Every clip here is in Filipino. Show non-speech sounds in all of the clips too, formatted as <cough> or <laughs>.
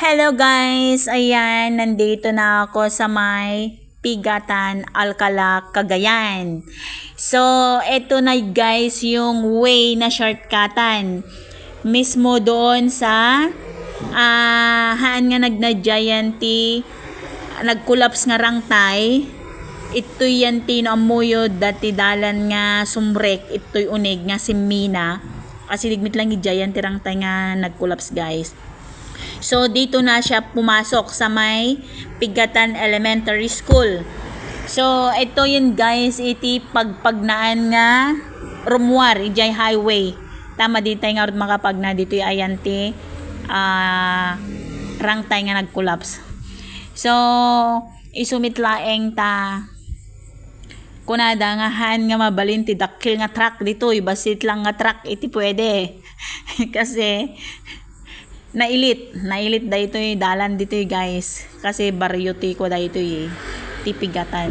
Hello guys! Ayan, nandito na ako sa may Pigatan, Alcala, Cagayan. So, eto na guys yung way na shortcutan. Mismo doon sa ah haan nga nagna-gianty nag-collapse nga rangtay. Ito'y yan tino amuyod dati dalan nga sumrek. Ito'y unig nga si Mina. Kasi ligmit lang giant rangtay nga nag-collapse guys. So, dito na siya pumasok sa may Pigatan Elementary School. So, ito yun guys, iti pagpagnaan nga Rumuar, Ijay Highway. Tama dito nga rin makapagna dito yung ayanti ah rangtay nga nag-collapse. So, isumit laeng ta kunada nga han nga mabalin ti dakil nga truck dito basit lang nga truck iti pwede <laughs> kasi nailit nailit da ito yung dalan dito yung guys. Kasi baryo ko da ito yung tipigatan.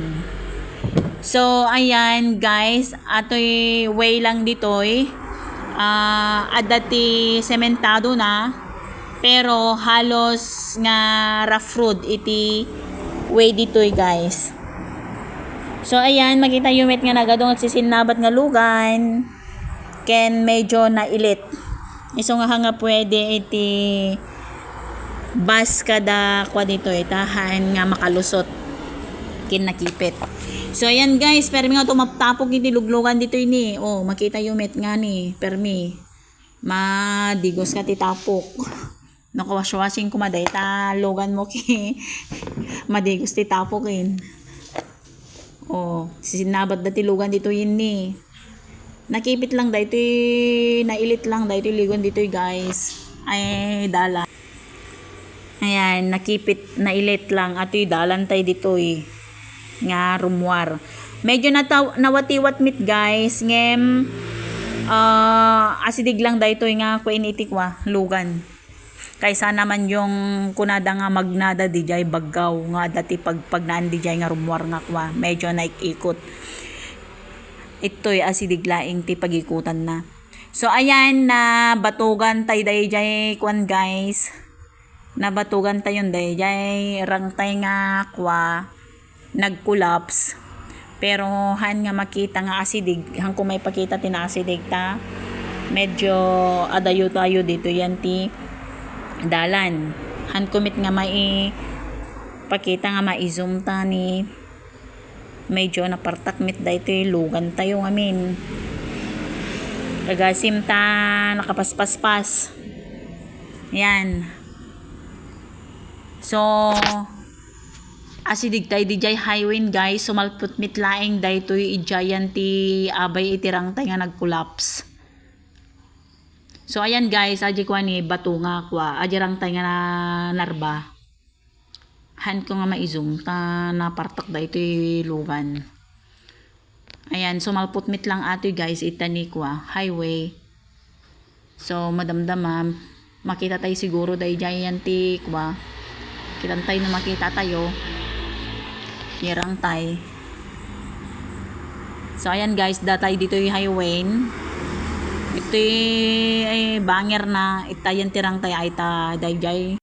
So ayan guys. Ato'y way lang dito ah adati sementado na. Pero halos nga rough road iti way dito guys. So ayan. Makita yung met nga nagadong at sisinabat nga lugan. Ken medyo nailit iso nga nga pwede iti bus kada kwa dito itahan nga makalusot kin nakipit. So ayan guys permi nga tumaptapok iti luglugan dito ini oh makita yung met nga ni permi madigos ka titapok nakawash-washing kumaday ta logan mo <laughs> ki. Madigos titapokin oh sinabat dati lugan dito yun ni nakipit lang dito nailit lang dito ligon dito guys ay dala. Ayan nakipit nailit lang ato dalan tayo dito eh nga rumuar. Medyo nataw, nawatiwat mit guys ngem uh, asidig lang dito nga kuinitik wa lugan. Kaysa naman yung kunada nga magnada di jay baggaw nga dati pag pagnaan di jay nga rumuar nga kwa. Medyo naikikot ito'y asidiglaing ti pagikutan na. So ayan na batugan tay day jay kwan guys. Na batugan tayon day jay rangtay nga kwa nag-collapse pero han nga makita nga asidig han kung may pakita tina asidig ta. Medyo adayo tayo dito yan ti dalan. Han kumit nga mai pakita nga mai-zoom ta ni medyo napartakmit da ito lugan tayo amin kagasim ta nakapaspaspas. Yan. So asidig tayo di jay highway guys. Sumalput mit laing da ito i giant ti abay itirang tayo nga nag-collapse So ayan guys, aji ko ni bato nga kwa, aji rang tay nga na narba. Han ko nga maizong ta napartak da ito lugan. Ayan, so malput mit lang ato guys, itani kwa, highway. So madamdama, makita tayo siguro dahil giant kwa. Kitang tayo na makita tayo. Hirang tay. So ayan guys, datay dito yung highway ito ay banger na itayan tirang tay ay ta dayjay